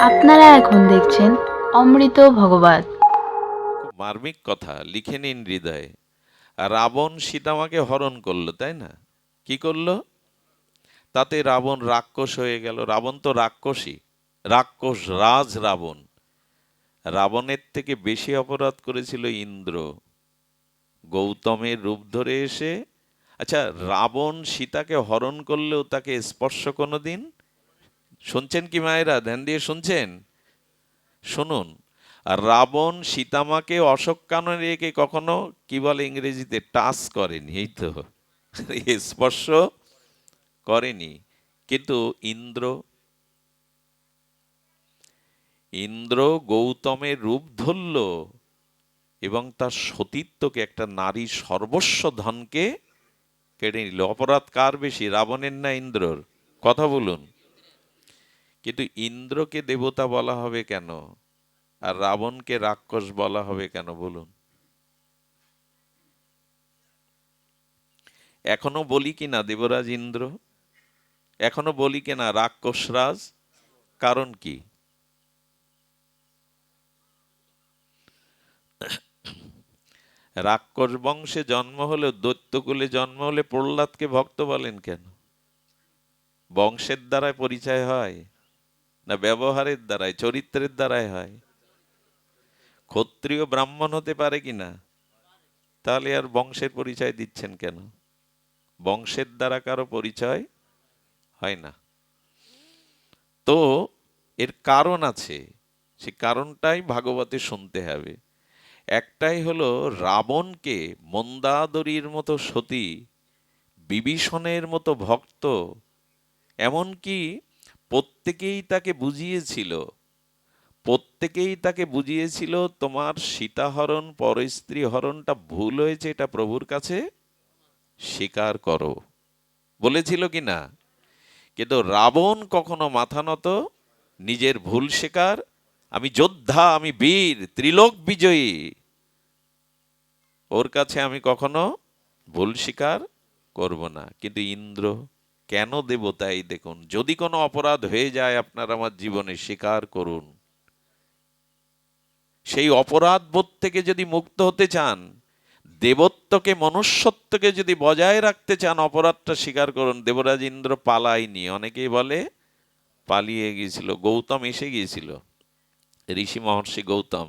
আপনারা এখন দেখছেন অমৃত ভগবত। মার্মিক কথা লিখে নিন হৃদয়ে। রাবণ সীতামাকে হরণ করল, তাই না? কি করল? তাতে রাবণ রাক্ষস হয়ে গেল। রাবণ তো রাক্ষসী রাক্ষস, রাজ রাবণ। রাবণের থেকে বেশি অপরাধ করেছিল ইন্দ্র। গৌতমের রূপ ধরে এসে আচ্ছা রাবণ সীতাকে হরণ করলেও তাকে স্পর্শ কোনোদিন শুনছেন কি মায়েরা? ধ্যান দিয়ে শুনছেন? শুনুন। রাবণ সীতামাকে অশোক কাননে রেখে কখনো, কি বলে ইংরেজিতে, টাচ করেনি, এই তো। স্পর্শ করেনি। কিন্তু ইন্দ্র ইন্দ্র গৌতমের রূপ ধরল এবং তার সতীত্বকে একটা নারী সর্বস্ব ধনকে কেড়ে নিল। অপরাধ কার বেশি, রাবণের না ইন্দ্রর? কথা বলুন। কিন্তু ইন্দ্রকে দেবতা বলা হবে কেন? আর রাবণকে রাক্ষস বলা হবে কেন? বলুন। এখনও বলি কি না, দেবরাজ ইন্দ্র? এখনও বলি কি না রাক্ষসরাজ কারণ কি? রাক্ষস বংশে জন্ম হলে দৈত্যকুলে জন্ম হলে প্রহ্লাদকে ভক্ত বলেন কেন? বংশের দ্বারায় পরিচয় হয়। না ব্যবহারের দ্বারাই চরিত্রের দ্বারাই হয়। ক্ষত্রিয় ব্রাহ্মণ হতে পারে কি না? তাহলে আর বংশের পরিচয় দিচ্ছেন কেন? বংশের দ্বারা কারও পরিচয় হয় না। তো এর কারণ আছে, সে কারণটাই ভাগবতে শুনতে হবে। একটাই হলো রাবণকে মন্দাদরীর মতো সতী, বিভীষণের মতো ভক্ত, এমনকি প্রত্যেকেই তাকে বুঝিয়েছিল। প্রত্যেকেই তাকে বুঝিয়েছিল, তোমার সীতাহরণ পরস্ত্রী হরণটা ভুল হয়েছে, এটা প্রভুর কাছে স্বীকার করো। বলেছিল কি না? কিন্তু রাবণ কখনো মাথা নত, নিজের ভুল স্বীকার, আমি যোদ্ধা, আমি বীর, ত্রিলোক বিজয়ী। ওর কাছে আমি কখনো ভুল স্বীকার করব না। কিন্তু ইন্দ্র কেন দেবতাই দেখুন, যদি কোনো অপরাধ হয়ে যায় আপনার আমার জীবনে, স্বীকার করুন। সেই অপরাধ বোধ থেকে যদি মুক্ত হতে চান, দেবত্বকে, মনুষ্যত্বকে যদি বজায় রাখতে চান, অপরাধটা স্বীকার করুন। দেবরাজ ইন্দ্র পালায়নি, অনেকেই বলে পালিয়ে গিয়েছিল, গৌতম এসে গিয়েছিল। ঋষি মহর্ষি গৌতম,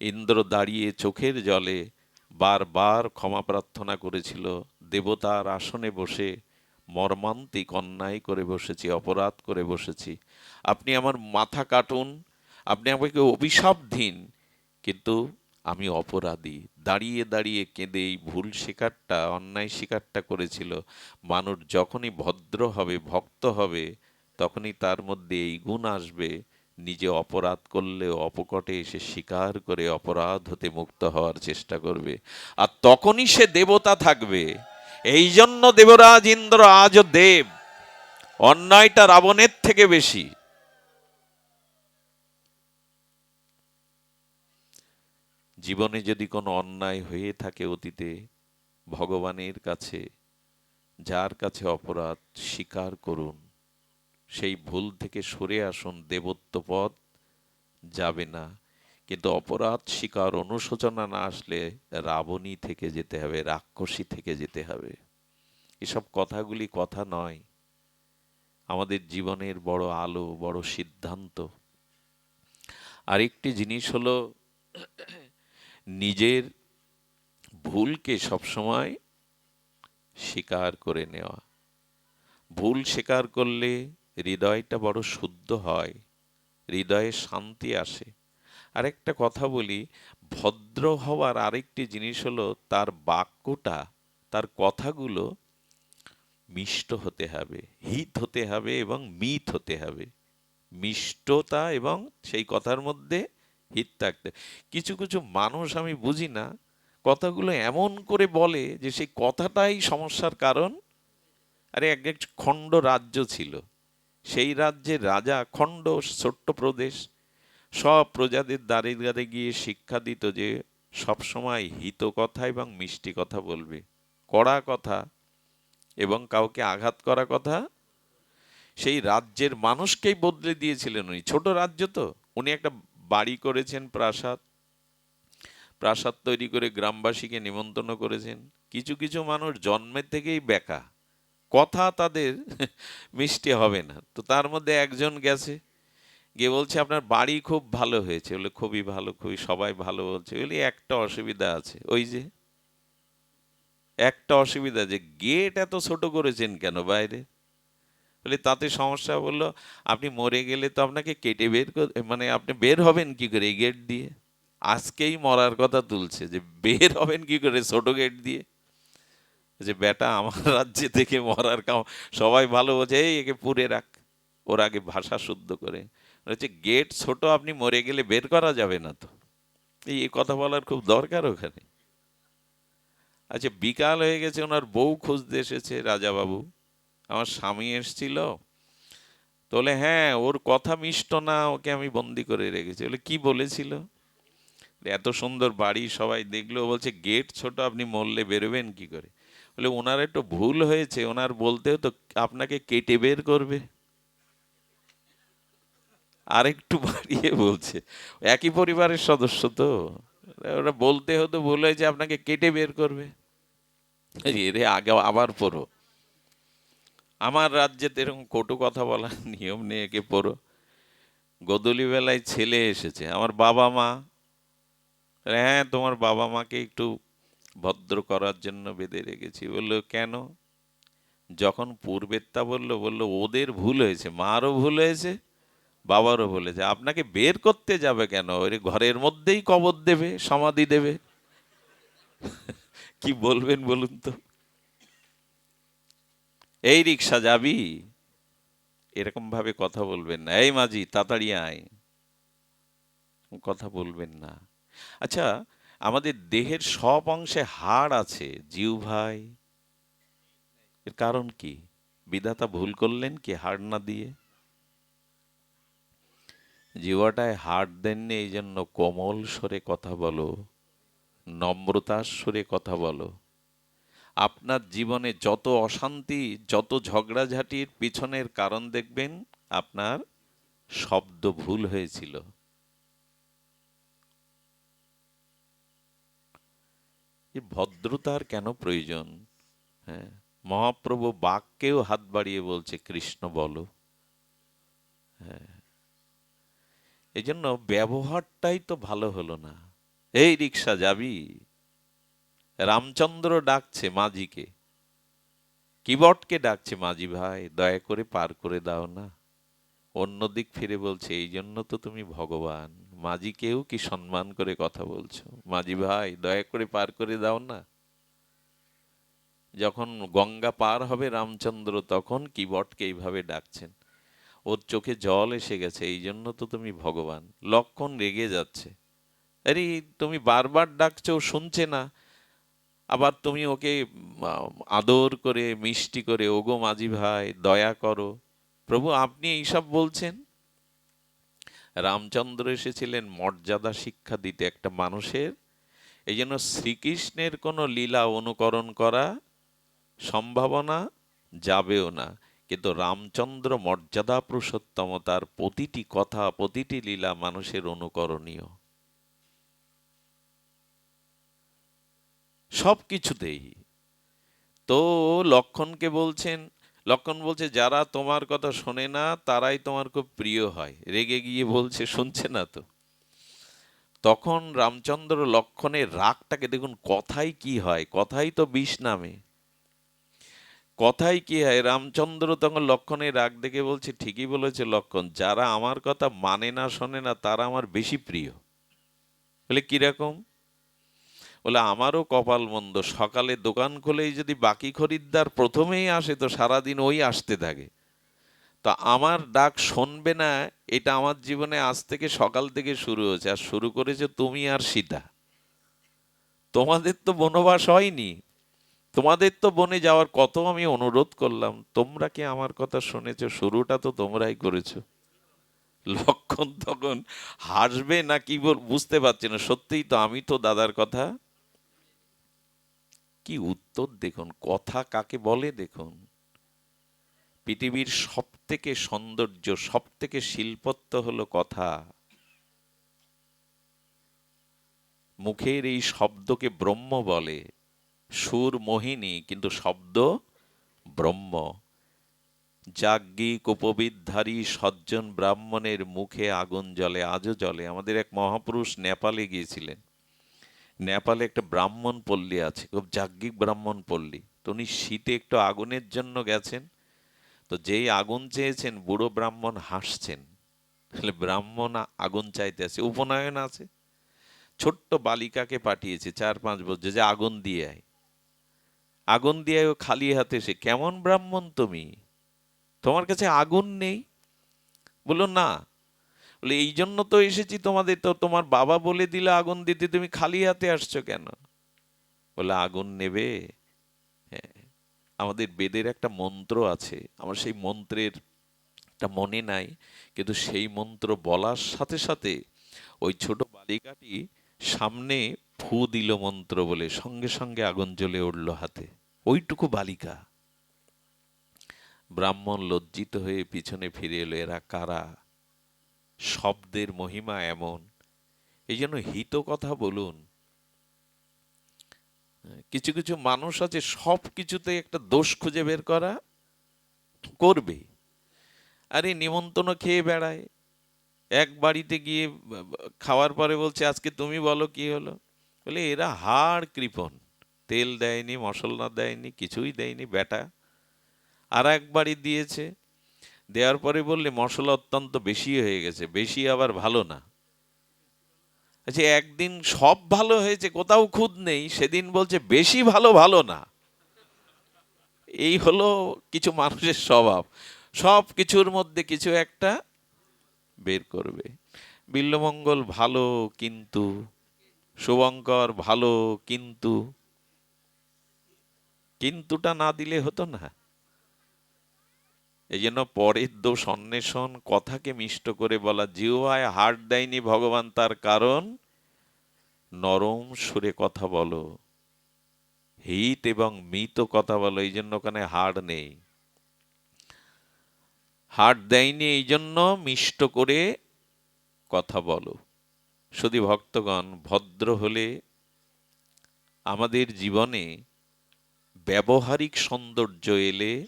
ইন্দ্র দাঁড়িয়ে চোখের জলে বারবার ক্ষমা প্রার্থনা করেছিল, দেবতার আসনে বসে মর্মান্তিক অন্যায় করে বসেছি, অপরাধ করে বসেছি। আপনি আমার মাথা কাটুন, আপনি আমাকে অভিশাপ দিন, কিন্তু আমি অপরাধী। দাঁড়িয়ে দাঁড়িয়ে কেঁদে এই ভুল শিকারটা, অন্যায় শিকারটা করেছিল। মানুষ যখনই ভদ্র হবে, ভক্ত হবে, তখনই তার মধ্যে এই গুণ আসবে, নিজে অপরাধ করলেও অপকটে এসে স্বীকার করে অপরাধ হতে মুক্ত হওয়ার চেষ্টা করবে। আর তখনই সে দেবতা থাকবে। এই জন্য দেবরাজ ইন্দ্র আজও দেব, অন্যায়টা রাবণের থেকে বেশি। জীবনে যদি কোনো অন্যায় হয়ে থাকে অতীতে, ভগবানের কাছে, যার কাছে অপরাধ, স্বীকার করুন। সেই ভুল থেকে সরে আসুন, দেবত্ব পথ যাবে না। কিন্তু অপরাধ স্বীকার অনুশোচনা না আসলে রাবণী থেকে যেতে হবে, রাক্ষসী থেকে যেতে হবে। এসব কথাগুলি কথা নয়। আমাদের জীবনের বড় আলো, বড় সিদ্ধান্ত। আরেকটি জিনিস হলো, নিজের ভুলকে সবসময় স্বীকার করে নেওয়া। ভুল স্বীকার করলে হৃদয়টা বড় শুদ্ধ হয়, হৃদয়ে শান্তি আসে। আরেকটা কথা বলি, ভদ্র হওয়ার আরেকটি জিনিস হলো তার বাক্যটা, তার কথাগুলো মিষ্ট হতে হবে, হিত হতে হবে এবং মিত হতে হবে। মিষ্টতা এবং সেই কথার মধ্যে হিত থাকতে। কিছু কিছু মানুষ আমি বুঝি না, কথাগুলো এমন করে বলে যে সেই কথাটাই সমস্যার কারণ। আরে এক এক খণ্ড রাজ্য ছিল, সেই রাজ্যের রাজা খণ্ড ছোট্ট প্রদেশ সব প্রজাদের দ্বারে গিয়ে শিক্ষা দিত যে সবসময় হিত কথা এবং মিষ্টি কথা বলবে। কড়া কথা এবং কাউকে আঘাত করা কথা। সেই রাজ্যের মানুষকেই বদলে দিয়েছিলেন উনি। ছোট রাজ্য তো। উনি একটা বাড়ি করেছেন প্রাসাদ। প্রাসাদ তৈরি করে গ্রামবাসীকে নিমন্ত্রণ করেছেন। কিছু কিছু মানুষ জন্মের থেকেই বেকা। কথা তাদের মিষ্টি হবে না। তো তার মধ্যে একজন গেছে। গিয়ে বলছে, আপনার বাড়ি খুব ভালো হয়েছে। বলে, খুবই ভালো, খুবই সবাই ভালো বলছে। বলি, একটা অসুবিধা আছে। ওই যে, একটা অসুবিধা যে গেট এত ছোট করেছেন কেন বাইরে? বলে, তাতে সমস্যা বলল আপনি মরে গেলে তো আপনাকে কেটে বের মানে আপনি বের হবেন কি করে এই গেট দিয়ে? আজকেই মরার কথা তুলছে যে, বের হবেন কি করে ছোট গেট দিয়ে? যে, বেটা, আমার রাজ্যে থেকে মরার কাম, সবাই ভালো বলছে, এই একে পুরে রাখ। ওর আগে ভাষা শুদ্ধ করে হচ্ছে গেট ছোট, আপনি মরে গেলে বের করা যাবে না তো। এই কথা বলার খুব দরকার ওখানে। আচ্ছা বিকাল হয়ে গেছে, ওনার বউ খুঁজতে এসেছে, রাজাবাবু। আমার স্বামী এসছিল। তো বলে হ্যাঁ ওর কথা মিষ্ট না, ওকে আমি বন্দি করে রেখেছি। বলে, কি বলেছিল? এত সুন্দর বাড়ি, সবাই দেখল। বলছে, গেট ছোট, আপনি মরলে বেরোবেন কি করে? বলে, ওনার একটু ভুল হয়েছে। ওনার বলতেও তো আপনাকে কেটে বের করবে। আরেকটু বাড়িয়ে বলছে, একই পরিবারের সদস্য তো? ওরা বলতে হতো ভুল হয়েছে, আপনাকে কেটে বের করবে। এরে আগে আবার পড়ো। আমার রাজ্যে এরকম কটু কথা বলার নিয়ম নেই, একে পড়ো। গদলি বেলায় ছেলে এসেছে, আমার বাবা মা। হ্যাঁ তোমার বাবা মাকে একটু ভদ্র করার জন্য বেঁধে রেখেছি। বলল, কেন? যখন পূর্বেরটা বলল বলল, ওদের ভুল হয়েছে, মারও ভুল হয়েছে বাবারও হয়েছে আপনাকে বের করতে যাবে কেন? ওই ঘরের মধ্যেই কবর দেবে, সমাধি দেবে। কি বলবেন বলুন তো? এই রিক্সা যাবি? এরকম ভাবে কথা বলবেন না। এই মাঝি, তাড়াতাড়ি আয়। কথা বলবেন না। আচ্ছা আমাদের দেহের সব অংশে হাড় আছে, জিউ ভাই। এর কারণ কি? বিধাতা ভুল করলেন কি হাড় না দিয়ে? জিওয়াটায় হাড় দেননি এই জন্য কোমল স্বরে কথা বলো, নম্রতার সুরে কথা বলো। আপনার জীবনে যত অশান্তি, যত ঝগড়াঝাটির পিছনের কারণ দেখবেন, আপনার শব্দ ভুল হয়েছিল। ভদ্রতার কেন প্রয়োজন? হ্যাঁ মহাপ্রভু বাক্যেও হাত বাড়িয়ে বলছে, কৃষ্ণ বলো। হ্যাঁ এই জন্য ব্যবহারটাই তো ভালো হলো না। এই রিক্সা যাবি? রামচন্দ্র ডাকছে মাঝিকে। কিবটকে ডাকছে, মাঝি ভাই, দয়া করে পার করে দাও না। অন্যদিক ফিরে বলছে, এই জন্য তো তুমি ভগবান। মাঝিকেও কি সম্মান করে কথা বলছো? মাঝি ভাই, দয়া করে পার করে দাও না। যখন গঙ্গা পার হবে রামচন্দ্র, তখন কিবটকে এইভাবে ডাকছেন ওর চোখে জল এসে গেছে, এই জন্য তো তুমি ভগবান। লক্ষণ রেগে যাচ্ছে। আরে, তুমি বারবার ডাকছো শুনছে না। আবার তুমি ওকে আদর করে, মিষ্টি করে, ওগো মাঝি ভাই, দয়া করো। প্রভু, আপনি এইসব বলছেন? রামচন্দ্র এসেছিলেন মর্যাদা শিক্ষা দিতে একটা মানুষের। এই জন্য শ্রীকৃষ্ণের কোনো লীলা অনুকরণ করা সম্ভাবনা যাবেও না। কিন্তু রামচন্দ্র মর্যাদা পুরুষোত্তম তার প্রতিটি কথা, প্রতিটি লীলা মানুষের অনুকরণীয়। সব কিছুতেই তো লক্ষণকে বলছেন, লক্ষণ বলছে, যারা তোমার কথা শোনে না, তারাই তোমার খুব প্রিয় হয়। রেগে গিয়ে বলছে, শুনছে না তো? তখন রামচন্দ্র লক্ষণের রাগটাকে দেখুন, কথাই কি হয়? কথাই তো বিষ নামে। কথাই কি হয়? রামচন্দ্র তখন লক্ষণের রাগ দেখে বলছে, ঠিকই বলেছে লক্ষণ। যারা আমার কথা মানে না, শোনে না, তারা আমার বেশি প্রিয়। বলে কীরকম বলে, আমারও কপাল মন্দ। সকালে দোকান খুলেই যদি বাকি খরিদ্দার প্রথমেই আসে, তো সারাদিন ওই আসতে থাকে। তো আমার ডাক শুনবে না, এটা আমার জীবনে আজ থেকে সকাল থেকে শুরু হয়েছে। আর শুরু করেছে তুমি আর সীতা। তোমাদের তো বনবাস হয়নি। তোমাদের তো বনে যাওয়ার কত আমি অনুরোধ করলাম। তোমরা কি আমার কথা শুনেছো? শুরুটা তো তোমরাই করেছ। লক্ষণ তখন হাসবে না কি বুঝতে পারছি না। সত্যিই তো আমি তো দাদার কথা। কি উত্তর দেখুন? কথা কাকে বলে দেখুন? পৃথিবীর সব থেকে সৌন্দর্য সব থেকে শিল্পত্ব হলো কথা। মুখের এই শব্দকে ব্রহ্ম বলে। সুর মোহিনী কিন্তু শব্দ ব্রহ্ম। যাজ্ঞিক উপবিদ্ধারী সজ্জন ব্রাহ্মণের মুখে আগুন জ্বলে, আজও জলে আমাদের এক মহাপুরুষ নেপালে গিয়েছিলেন। নেপালে একটা ব্রাহ্মণ পল্লী আছে, খুব যাজ্ঞিক ব্রাহ্মণ পল্লী। তো উনি শীতে একটু আগুনের জন্য গেছেন। তো যেই আগুন চেয়েছেন, বুড়ো ব্রাহ্মণ হাসছেন। তাহলে ব্রাহ্মণ আগুন চাইতে আছে, উপনয়ন আছে। ছোট্ট বালিকাকে পাঠিয়েছে, চার পাঁচ বছর যে আগুন দিয়ে আয়। আগুন দিয়ে খালি হাতে সে, কেমন ব্রাহ্মণ তুমি? তোমার কাছে আগুন নেই? বলল, না। বলে এই জন্য তো এসেছি তোমাদের, তো তোমার বাবা বলে দিলে আগুন দিতে, তুমি খালি হাতে আসছো কেন? বলে আগুন নেবে। হ্যাঁ আমাদের বেদের একটা মন্ত্র আছে, আমার সেই মন্ত্রের একটা মনে নাই, কিন্তু সেই মন্ত্র বলার সাথে সাথে ওই ছোট বালিকাটি সামনে ফু দিল মন্ত্র বলে সঙ্গে সঙ্গে আগুন জ্বলে উঠল হাতে। ওইটুকু বালিকা। ব্রাহ্মণ লজ্জিত হয়ে পিছনে ফিরে এলো, এরা কারা? শব্দের মহিমা এমন। এই জন্য হিত কথা বলুন। কিছু কিছু মানুষ আছে সব কিছুতে একটা দোষ খুঁজে বের করা করবে। আরে নিমন্ত্রণ খেয়ে বেড়ায়। এক বাড়িতে গিয়ে খাওয়ার পরে বলছে, আজকে তুমি বলো কি হলো? বলে, এরা হাড় কৃপণ। তেল দেয়নি, মশলা দেয়নি, কিছুই দেয়নি বেটা আর এক বাড়ি দিয়েছে। দেওয়ার পরে বললে, মশলা অত্যন্ত বেশি হয়ে গেছে, বেশি আবার ভালো না। আচ্ছা একদিন সব ভালো হয়েছে, কোথাও খুদ নেই, সেদিন বলছে, বেশি ভালো ভালো না। এই হলো কিছু মানুষের স্বভাব। সব কিছুর মধ্যে কিছু একটা বের করবে। বিল্লমঙ্গল, ভালো, কিন্তু শুভঙ্কর, ভালো, কিন্তু, কিন্তুটা না দিলে হতো না। এই জন্য পরের দোষ অন্বেষণ, কথাকে মিষ্ট করে বলা জিওয়ায় হার্ট দেয়নি ভগবান তার কারণ, নরম সুরে কথা বলো হিত এবং মিত কথা বলো, এই জন্য ওখানে হাড় নেই। হাড় দেয়নি, এই জন্য মিষ্ট করে কথা বলো। শুধু ভক্তগণ, ভদ্র হলে আমাদের জীবনে ব্যবহারিক সৌন্দর্য এলে,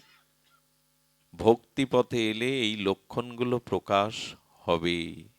ভক্তিপথে এলে এই লক্ষণগুলো প্রকাশ হবেই।